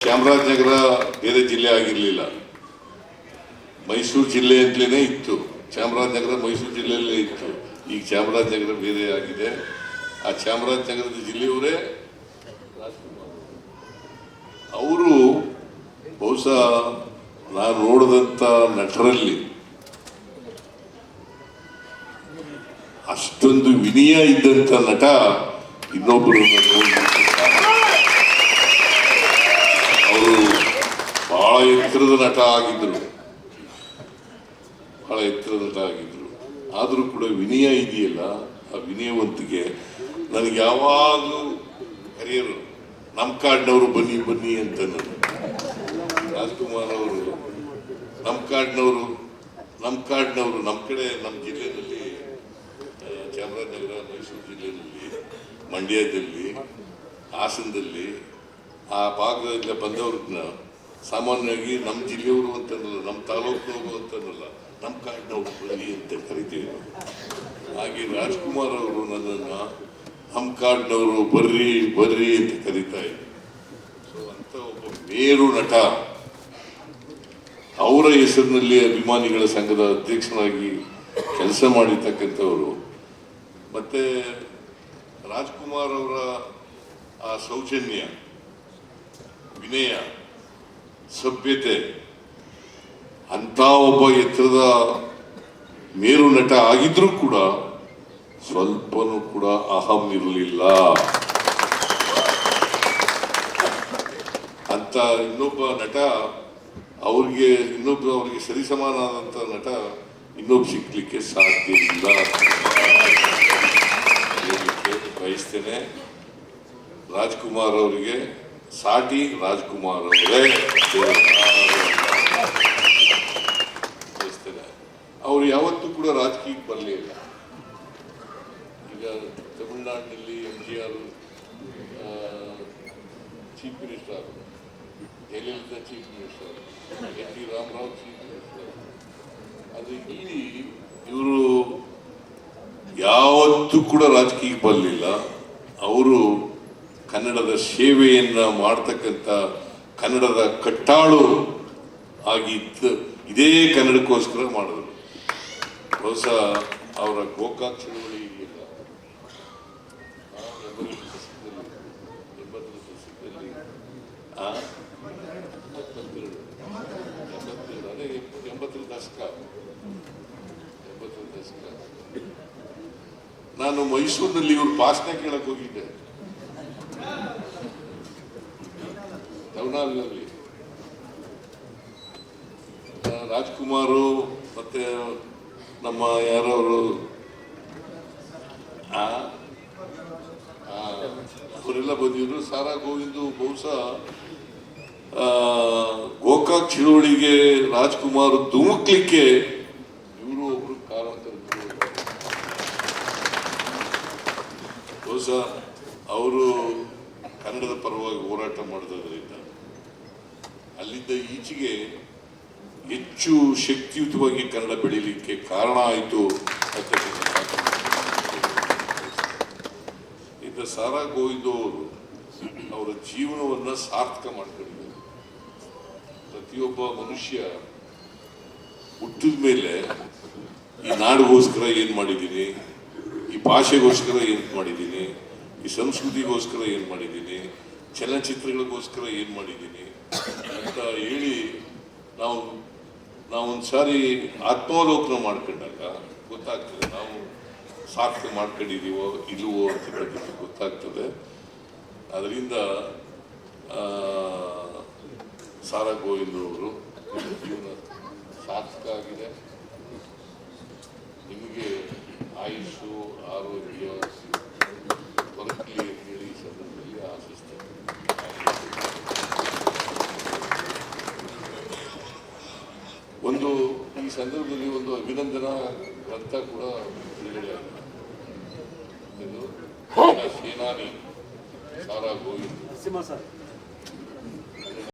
ಚಾಮರಾಜನಗರ ಬೇರೆ ಜಿಲ್ಲೆ ಆಗಿರಲಿಲ್ಲ. ಮೈಸೂರು ಜಿಲ್ಲೆ ಅಂತಲೇ ಇತ್ತು. ಚಾಮರಾಜನಗರ ಮೈಸೂರು ಜಿಲ್ಲೆಯಲ್ಲೇ ಇತ್ತು. ಈಗ ಚಾಮರಾಜನಗರ ಬೇರೆ ಆಗಿದೆ. ಆ ಚಾಮರಾಜನಗರದ ಜಿಲ್ಲೆಯವರೇ ಅವರು ಬಹುಶಃ ನಾನು ನೋಡಿದಂಥ ನಟರಲ್ಲಿ ಅಷ್ಟೊಂದು ವಿನಯ ಇದ್ದಂಥ ನಟ ಇನ್ನೊಬ್ಬರು ಅವರು ಬಹಳ ಎತ್ತರದ ನಟ ಆಗಿದ್ರು. ಬಹಳ ಎತ್ತರದ ನಟ ಆಗಿದ್ರು. ಆದರೂ ಕೂಡ ವಿನಯ ಇದೆಯಲ್ಲ, ಆ ವಿನಯವಂತಿಗೆ ನನಗೆ ಯಾವಾಗಲೂ ಕರೆಯರು ನಮ್ಮ ಕಾಡಿನವರು ಬನ್ನಿ ಬನ್ನಿ ಅಂತ ನಾನು ರಾಜ್ಕುಮಾರ್ ಅವರು ನಮ್ಮ ಕಾಡಿನವರು ನಮ್ಮ ಕಾಡಿನವರು ನಮ್ಮ ಕಡೆ ನಮ್ಮ ಜಿಲ್ಲೆಯಲ್ಲಿ ಚಾಮರಾಜನಗರ, ಮೈಸೂರು ಜಿಲ್ಲೆಯಲ್ಲಿ, ಮಂಡ್ಯದಲ್ಲಿ, ಹಾಸನದಲ್ಲಿ, ಆ ಭಾಗದಿಂದ ಬಂದವ್ರನ್ನ ಸಾಮಾನ್ಯವಾಗಿ ನಮ್ಮ ಜಿಲ್ಲೆಯವರು ಅಂತನಲ್ಲ ನಮ್ಮ ತಾಲೂಕಿನವರು ಅಂತನಲ್ಲ ನಮ್ಮ ಕಾಡಿನವರು ಬನ್ನಿ ಅಂತ ಕರಿತೀವಿ ನಾವು. ಹಾಗೆ ರಾಜ್ಕುಮಾರ್ ಅವರು ನನ್ನನ್ನು ನಮ್ಮ ಕಾಡಿನವರು ಬರ್ರಿ ಬರ್ರಿ ಅಂತ ಕರೀತಾ ಇದ್ರು ಸೊ ಅಂತ ಒಬ್ಬ ಮೇರು ನಟ, ಅವರ ಹೆಸರಿನಲ್ಲಿ ಅಭಿಮಾನಿಗಳ ಸಂಘದ ಅಧ್ಯಕ್ಷನಾಗಿ ಕೆಲಸ ಮಾಡಿರ್ತಕ್ಕಂಥವರು ಮತ್ತೆ ರಾಜ್ಕುಮಾರ್ ಅವರ ಆ ಸೌಜನ್ಯ, ವಿನಯ ಸಭ್ಯತೆ. ಅಂತ ಒಬ್ಬ ಎತ್ತರದ ಮೇರು ನಟ ಆಗಿದ್ರೂ ಕೂಡ ಸ್ವಲ್ಪನೂ ಕೂಡ ಅಹಂ ಇರಲಿಲ್ಲ. ಅಂತ ಇನ್ನೊಬ್ಬ ನಟ, ಅವ್ರಿಗೆ ಇನ್ನೊಬ್ಬ ಅವರಿಗೆ ಸರಿಸಮಾನಾದಂಥ ನಟ ಇನ್ನೊಬ್ಬ ಸಿಗ್ಲಿಕ್ಕೆ ಸಾಧ್ಯ ಇಲ್ಲ. ಬಯಸ್ತೇನೆ. ರಾಜ್ಕುಮಾರ್ ಅವರಿಗೆ ಸಾಟಿ ರಾಜ್ಕುಮಾರ್ ಅವರೇ ಅವ್ರು ಯಾವತ್ತೂ ಕೂಡ ರಾಜಕೀಯಕ್ಕೆ ಬರಲಿಲ್ಲ ಈಗ ತಮಿಳುನಾಡಿನಲ್ಲಿ M G R chief minister Jayalalitha chief minister N T Rama Rao chief minister ಅದು ಇಲ್ಲಿ ಇವರು ಯಾವತ್ತೂ ಕೂಡ ರಾಜಕೀಯಕ್ಕೆ ಬರಲಿಲ್ಲ. ಅವರು ಕನ್ನಡದ ಸೇವೆಯನ್ನು ಮಾಡ್ತಕ್ಕಂಥ ಕನ್ನಡದ ಕಟ್ಟಾಳು ಆಗಿತ್ತು ಇದೇ ಕನ್ನಡಕ್ಕೋಸ್ಕರ ಮಾಡಿದ್ರು. ಬಹುಶಃ ಅವರ ಗೋಕಾಕ್ ಚಳವಳಿ ಎಂಬತ್ತರ ದಶಕ ದಶಕ ನಾನು ಮೈಸೂರಿನಲ್ಲಿ ಇವರು ಭಾಷಣ ಕೇಳಕ್ಕೆ ಹೋಗಿದ್ದೆ. ಟೌನಲ್ಲಿ ರಾಜ್ಕುಮಾರು ಮತ್ತೆ ನಮ್ಮ ಯಾರವರು? ಅವರೆಲ್ಲ ಬಂದಿದ್ರು. ಸಾರಾ ಗೋವಿಂದು ಬಹುಶಃ ಗೋಕಾಕ್ ಚಳುವಳಿಗೆ ರಾಜ್ಕುಮಾರ್ ಧುಮುಕ್ಲಿಕ್ಕೆ ಇವರು ಒಬ್ರು ಕಾರಣ ಬಹುಶಃ ಅವರು ಕನ್ನಡದ ಪರವಾಗಿ ಹೋರಾಟ ಮಾಡಿದ್ರಿಂದ ಅಲ್ಲಿದ್ದ ಈಚೆಗೆ ಹೆಚ್ಚು ಶಕ್ತಿಯುತವಾಗಿ ಕನ್ನಡ ಬೆಳೀಲಿಕ್ಕೆ ಕಾರಣ ಆಯಿತು ಇದ್ದ ಸಾರಾ ಗೋವಿಂದವರು ಅವರು ಅವರ ಜೀವನವನ್ನ ಸಾರ್ಥಕ ಮಾಡ್ಕೊಂಡಿದ್ದಾರೆ. ಪ್ರತಿಯೊಬ್ಬ ಮನುಷ್ಯ ಹುಟ್ಟಿದ ಮೇಲೆ ಈ ನಾಡಿಗೋಸ್ಕರ ಏನು ಮಾಡಿದ್ದೀನಿ, ಈ ಭಾಷೆಗೋಸ್ಕರ ಏನು ಮಾಡಿದ್ದೀನಿ, ಈ ಸಂಸ್ಕೃತಿಗೋಸ್ಕರ ಏನು ಮಾಡಿದ್ದೀನಿ, ಚಲನಚಿತ್ರಗಳಿಗೋಸ್ಕರ ಏನು ಮಾಡಿದ್ದೀನಿ ಅಂತ ಹೇಳಿ ನಾವು ನಾವು ಒಂದ್ಸಾರಿ ಆತ್ಮಾವಲೋಕನ ಮಾಡ್ಕೊಂಡಾಗ ಗೊತ್ತಾಗ್ತದೆ ನಾವು ಸಾರ್ಥಕ ಮಾಡ್ಕೊಂಡಿದೀವೋ ಅಂತ ಅಂತಕ್ಕಂಥದ್ದು ಗೊತ್ತಾಗ್ತದೆ. ಅದರಿಂದ ಸಾರ ಸಾರಾ ಗೋವಿಂದ್ ಅವರು ನಿಮ್ಮ ಜೀವನ ಸಾರ್ಥಕ ಆಗಿದೆ. ನಿಮಗೆ ಆಯುಷು ಆರೋಗ್ಯ ದೊರಕಲಿ ಅಂತ ಹೇಳಿ ಈ ಸಂದರ್ಭದಲ್ಲಿ ಆಶಿಸ್ತೇನೆ ಒಂದು ಈ ಸಂದರ್ಭದಲ್ಲಿ ಒಂದು ಅಭಿನಂದನಾ ಗ್ರಂಥ ಕೂಡ ಸೇನಾನಿ ಸಾರಾ ಗೋವಿಂದ್.